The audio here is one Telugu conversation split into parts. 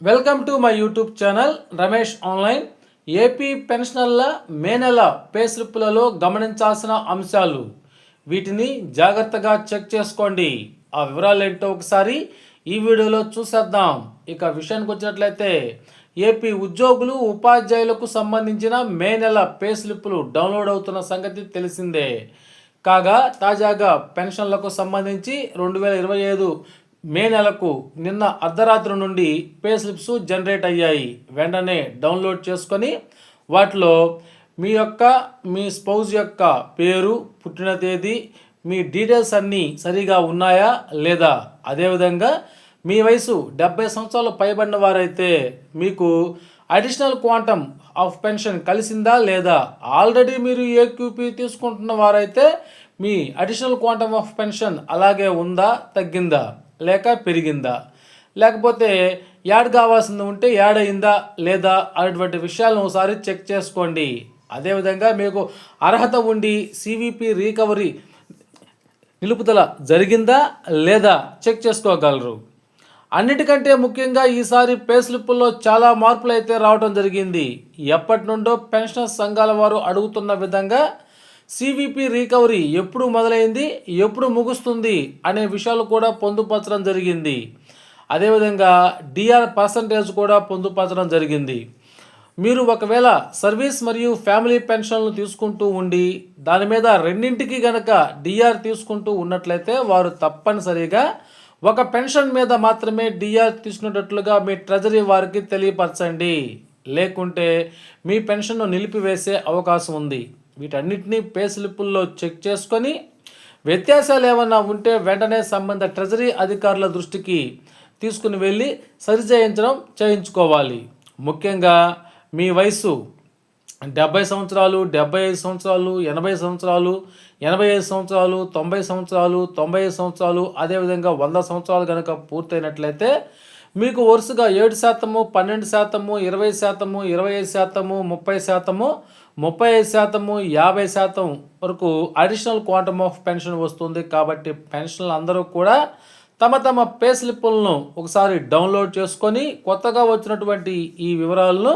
Welcome to my YouTube channel Ramesh online AP పెన్షనర్ల May నెల పే స్లిప్పులలో గమనించాల్సిన అంశాలు. వీటిని జాగ్రత్తగా చెక్ చేసుకోండి. ఆ వివరాలు ఏంటో ఒకసారి ఈ వీడియోలో చూసేద్దాం. ఇక విషయానికి వచ్చినట్లయితే ఏపీ ఉద్యోగులు ఉపాధ్యాయులకు సంబంధించిన మే నెల పే స్లిప్పులు డౌన్లోడ్ అవుతున్న సంగతి తెలిసిందే. కాగా తాజాగా పెన్షన్లకు సంబంధించి రెండు వేల ఇరవై ఐదు మే నెలకు నిన్న అర్ధరాత్రి నుండి పే స్లిప్స్ జనరేట్ అయ్యాయి. వెంటనే డౌన్లోడ్ చేసుకొని వాటిలో మీ యొక్క మీ స్పౌజ్ యొక్క పేరు పుట్టిన తేదీ మీ డీటెయిల్స్ అన్నీ సరిగా ఉన్నాయా లేదా? అదేవిధంగా మీ వయసు డెబ్బై సంవత్సరాలు పైబడిన వారైతే మీకు అడిషనల్ క్వాంటమ్ ఆఫ్ పెన్షన్ కలిసిందా లేదా? ఆల్రెడీ మీరు ఏక్యూపీ తీసుకుంటున్న వారైతే మీ అడిషనల్ క్వాంటమ్ ఆఫ్ పెన్షన్ అలాగే ఉందా తగ్గిందా? లేక పెరిగిందా? లేకపోతే యాడ్ కావాల్సింది ఉంటే యాడ్ అయిందా లేదా అటువంటి విషయాలను ఒకసారి చెక్ చేసుకోండి. అదేవిధంగా మీకు అర్హత ఉండి సివిపి రీకవరీ నిలుపుదల జరిగిందా లేదా చెక్ చేసుకోగలరు. అన్నిటికంటే ముఖ్యంగా ఈసారి పే స్లిప్పుల్లో చాలా మార్పులు అయితే రావడం జరిగింది. ఎప్పటి నుండో పెన్షన్ సంఘాల వారు అడుగుతున్న విధంగా సివిపి రికవరీ ఎప్పుడు మొదలైంది? ఎప్పుడు ముగుస్తుంది? అనే విషయాలు కూడా పొందుపరచడం జరిగింది. అదేవిధంగా డిఆర్ పర్సంటేజ్ కూడా పొందుపరచడం జరిగింది. మీరు ఒకవేళ సర్వీస్ మరియు ఫ్యామిలీ పెన్షన్లు తీసుకుంటూ ఉండి దాని మీద రెండింటికి గనక డిఆర్ తీసుకుంటూ ఉన్నట్లయితే వారు తప్పనిసరిగా ఒక పెన్షన్ మీద మాత్రమే డిఆర్ తీసుకునేటట్లుగా మీ ట్రెజరీ వారికి తెలియపరచండి. లేకుంటే మీ పెన్షన్ను నిలిపివేసే అవకాశం ఉంది. వీటన్నిటినీ పే స్లిప్పుల్లో చెక్ చేసుకొని వ్యత్యాసాలు ఏమైనా ఉంటే వెంటనే సంబంధ ట్రెజరీ అధికారుల దృష్టికి తీసుకుని వెళ్ళి సరిచేయించడం చేయించుకోవాలి. ముఖ్యంగా మీ వయసు డెబ్బై సంవత్సరాలు డెబ్బై ఐదు సంవత్సరాలు ఎనభై సంవత్సరాలు ఎనభై ఐదు సంవత్సరాలు తొంభై సంవత్సరాలు తొంభై ఐదు సంవత్సరాలు అదేవిధంగా వంద సంవత్సరాలు కనుక పూర్తయినట్లయితే మీకు వరుసగా ఏడు శాతము పన్నెండు శాతము ఇరవై శాతము ఇరవై ఐదు శాతము ముప్పై శాతము ముప్పై ఐదు శాతము యాభై శాతం వరకు అడిషనల్ క్వాంటమ్ ఆఫ్ పెన్షన్ వస్తుంది. కాబట్టి పెన్షన్లు అందరూ కూడా తమ తమ పే స్లిప్పులను ఒకసారి డౌన్లోడ్ చేసుకొని కొత్తగా వచ్చినటువంటి ఈ వివరాలను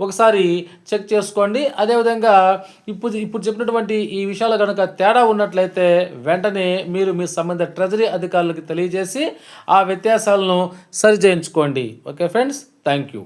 ఒకసారి చెక్ చేసుకోండి. అదేవిధంగా ఇప్పుడు ఇప్పుడు చెప్పినటువంటి ఈ విషయాలు కనుక తేడా ఉన్నట్లయితే వెంటనే మీరు మీ సంబంధిత ట్రెజరీ అధికారులకు తెలియజేసి ఆ వ్యత్యాసాలను సరిచేయించుకోండి ఓకే ఫ్రెండ్స్ థ్యాంక్ యూ.